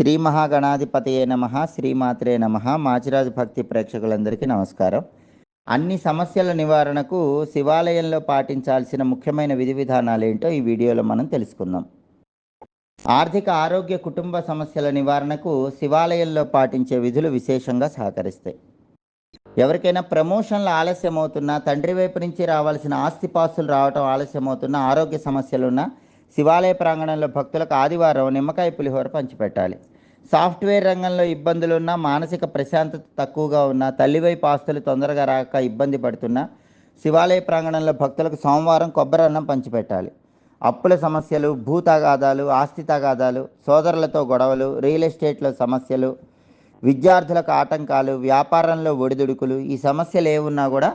శ్రీ మహాగణాధిపతయే నమ శ్రీమాత్రే నమ. మాచిరాజు భక్తి ప్రేక్షకులందరికీ నమస్కారం. అన్ని సమస్యల నివారణకు శివాలయంలో పాటించాల్సిన ముఖ్యమైన విధి విధానాలు ఏంటో ఈ వీడియోలో మనం తెలుసుకుందాం. ఆర్థిక ఆరోగ్య కుటుంబ సమస్యల నివారణకు శివాలయంలో పాటించే విధులు విశేషంగా సహకరిస్తాయి. ఎవరికైనా ప్రమోషన్లు ఆలస్యమవుతున్నా తండ్రి వైపు నుంచి రావాల్సిన ఆస్తిపాస్తులు రావటం ఆలస్యమవుతున్నా ఆరోగ్య సమస్యలున్నా శివాలయ ప్రాంగణంలో భక్తులకు ఆదివారం నిమ్మకాయ పులిహోర పంచిపెట్టాలి. సాఫ్ట్వేర్ రంగంలో ఇబ్బందులున్నా మానసిక ప్రశాంతత తక్కువగా ఉన్న తల్లివైపు ఆస్తులు తొందరగా రాక ఇబ్బంది పడుతున్నా శివాలయ ప్రాంగణంలో భక్తులకు సోమవారం కొబ్బరి అన్నం పంచిపెట్టాలి. అప్పుల సమస్యలు భూ తగాదాలు ఆస్తి తగాదాలు సోదరులతో గొడవలు రియల్ ఎస్టేట్లో సమస్యలు విద్యార్థులకు ఆటంకాలు వ్యాపారంలో ఒడిదుడుకులు ఈ సమస్యలు ఏమున్నా కూడా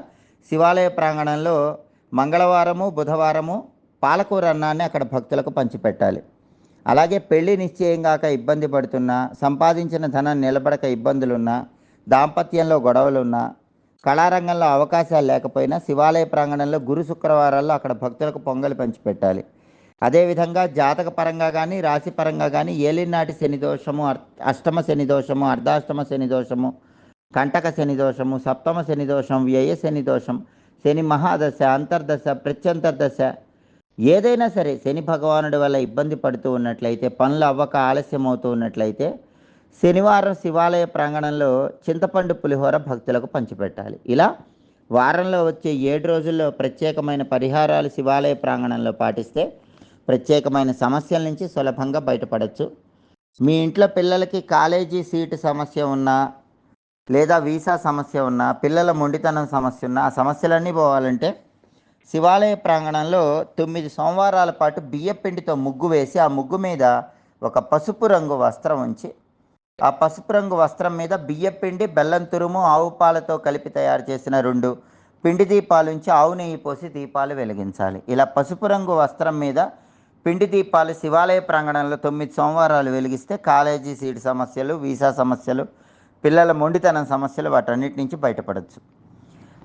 శివాలయ ప్రాంగణంలో మంగళవారము బుధవారము పాలకూర అన్నాన్ని అక్కడ భక్తులకు పంచిపెట్టాలి. అలాగే పెళ్ళి నిశ్చయం కాక ఇబ్బంది పడుతున్నా సంపాదించిన ధనం నిలబడక ఇబ్బందులున్నా దాంపత్యంలో గొడవలున్నా కళారంగంలో అవకాశాలు లేకపోయినా శివాలయ ప్రాంగణంలో గురు శుక్రవారాల్లో అక్కడ భక్తులకు పొంగలి పంచిపెట్టాలి. అదేవిధంగా జాతక పరంగా కానీ రాశి పరంగా కానీ ఏలినాటి శని దోషము అష్టమ శని దోషము అర్ధాష్టమ శని దోషము కంటక శని దోషము సప్తమ శని దోషం వ్యయ శని దోషం శని మహాదశ అంతర్దశ ప్రత్యంతర్దశ ఏదైనా సరే శని భగవానుడి వల్ల ఇబ్బంది పడుతూ ఉన్నట్లయితే పనులు అవ్వక ఆలస్యం అవుతూ ఉన్నట్లయితే శనివారం శివాలయ ప్రాంగణంలో చింతపండు పులిహోర భక్తులకు పంచిపెట్టాలి. ఇలా వారంలో వచ్చే ఏడు రోజుల్లో ప్రత్యేకమైన పరిహారాలు శివాలయ ప్రాంగణంలో పాటిస్తే ప్రత్యేకమైన సమస్యల నుంచి సులభంగా బయటపడవచ్చు మీ ఇంట్లో పిల్లలకి కాలేజీ సీటు సమస్య ఉన్నా లేదా వీసా సమస్య ఉన్నా పిల్లల మొండితనం సమస్య ఉన్నా ఆ సమస్యలన్నీ పోవాలంటే శివాలయ ప్రాంగణంలో తొమ్మిది సోమవారాల పాటు బియ్యపిండితో ముగ్గు వేసి ఆ ముగ్గు మీద ఒక పసుపు రంగు వస్త్రం ఉంచి ఆ పసుపు రంగు వస్త్రం మీద బియ్యపిండి బెల్లం తురుము ఆవు పాలతో కలిపి తయారు చేసిన రెండు పిండి దీపాలు ఉంచి ఆవు నెయ్యి పోసి దీపాలు వెలిగించాలి. ఇలా పసుపు రంగు వస్త్రం మీద పిండి దీపాలు శివాలయ ప్రాంగణంలో తొమ్మిది సోమవారాలు వెలిగిస్తే కాలేజీ సీట్ సమస్యలు వీసా సమస్యలు పిల్లల మొండితనం సమస్యలు వాటన్నిటి నుంచి బయటపడవచ్చు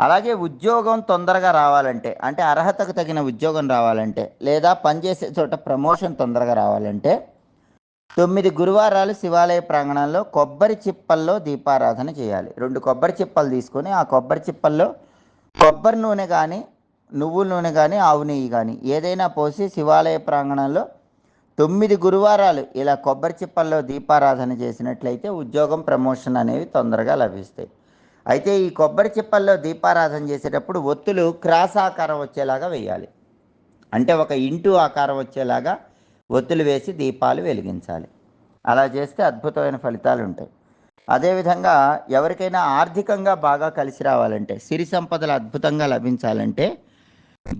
అలాగే ఉద్యోగం తొందరగా రావాలంటే అంటే అర్హతకు తగిన ఉద్యోగం రావాలంటే లేదా పనిచేసే చోట ప్రమోషన్ తొందరగా రావాలంటే తొమ్మిది గురువారాలు శివాలయ ప్రాంగణంలో కొబ్బరి చిప్పల్లో దీపారాధన చేయాలి. రెండు కొబ్బరి చిప్పలు తీసుకొని ఆ కొబ్బరి చిప్పల్లో కొబ్బరి నూనె కానీ నువ్వుల నూనె కానీ ఆవు నెయ్యి కానీ ఏదైనా పోసి శివాలయ ప్రాంగణంలో తొమ్మిది గురువారాలు ఇలా కొబ్బరి చిప్పల్లో దీపారాధన చేసినట్లయితే ఉద్యోగం ప్రమోషన్ అనేవి తొందరగా లభిస్తాయి. అయితే ఈ కొబ్బరి చిప్పల్లో దీపారాధన చేసేటప్పుడు ఒత్తులు క్రాస్ ఆకారం వచ్చేలాగా వేయాలి. అంటే ఒక ఇంటూ ఆకారం వచ్చేలాగా ఒత్తులు వేసి దీపాలు వెలిగించాలి. అలా చేస్తే అద్భుతమైన ఫలితాలు ఉంటాయి. అదేవిధంగా ఎవరికైనా ఆర్థికంగా బాగా కలిసి రావాలంటే సిరి సంపదలు అద్భుతంగా లభించాలంటే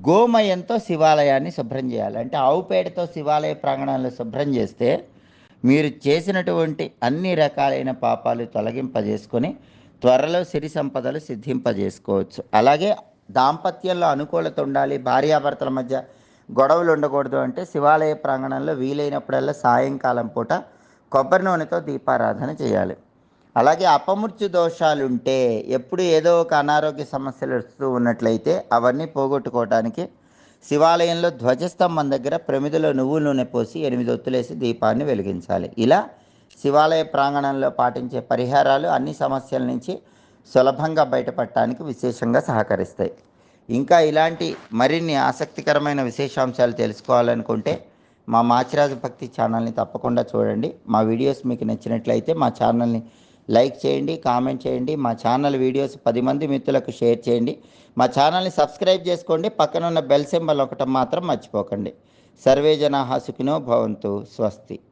గోమయంతో శివాలయాన్ని శుభ్రం చేయాలి. అంటే ఆవు పేడతో శివాలయ ప్రాంగణాలను శుభ్రం చేస్తే మీరు చేసినటువంటి అన్ని రకాలైన పాపాలు తొలగింపజేసుకొని త్వరలో సిరి సంపదలు సిద్ధింపజేసుకోవచ్చు. అలాగే దాంపత్యంలో అనుకూలత ఉండాలి. భార్యాభర్తల మధ్య గొడవలు ఉండకూడదు అంటే శివాలయ ప్రాంగణంలో వీలైనప్పుడల్లా సాయంకాలం పూట కొబ్బరి నూనెతో దీపారాధన చేయాలి. అలాగే అపమృత్యు దోషాలు ఉంటే ఎప్పుడు ఏదో ఒక అనారోగ్య సమస్యలు వస్తూ ఉన్నట్లయితే అవన్నీ పోగొట్టుకోవడానికి శివాలయంలో ధ్వజస్తంభం దగ్గర ప్రమిదలో నువ్వుల నూనె పోసి ఎనిమిది ఒత్తులేసి దీపాన్ని వెలిగించాలి. ఇలా శివాలయ ప్రాంగణంలో పాటించే పరిహారాలు అన్ని సమస్యల నుంచి సులభంగా బయటపడటానికి విశేషంగా సహకరిస్తాయి. ఇంకా ఇలాంటి మరిన్ని ఆసక్తికరమైన విశేషాంశాలు తెలుసుకోవాలనుకుంటే మా మాచిరాజు భక్తి ఛానల్ని తప్పకుండా చూడండి. మా వీడియోస్ మీకు నచ్చినట్లయితే మా ఛానల్ని లైక్ చేయండి కామెంట్ చేయండి మా ఛానల్ వీడియోస్ పది మంది మిత్రులకు షేర్ చేయండి. మా ఛానల్ని సబ్స్క్రైబ్ చేసుకోండి పక్కన ఉన్న బెల్ సింబల్ ఒకటం మాత్రం మర్చిపోకండి. సర్వే జనా సుఖినో భవంతు స్వస్తి.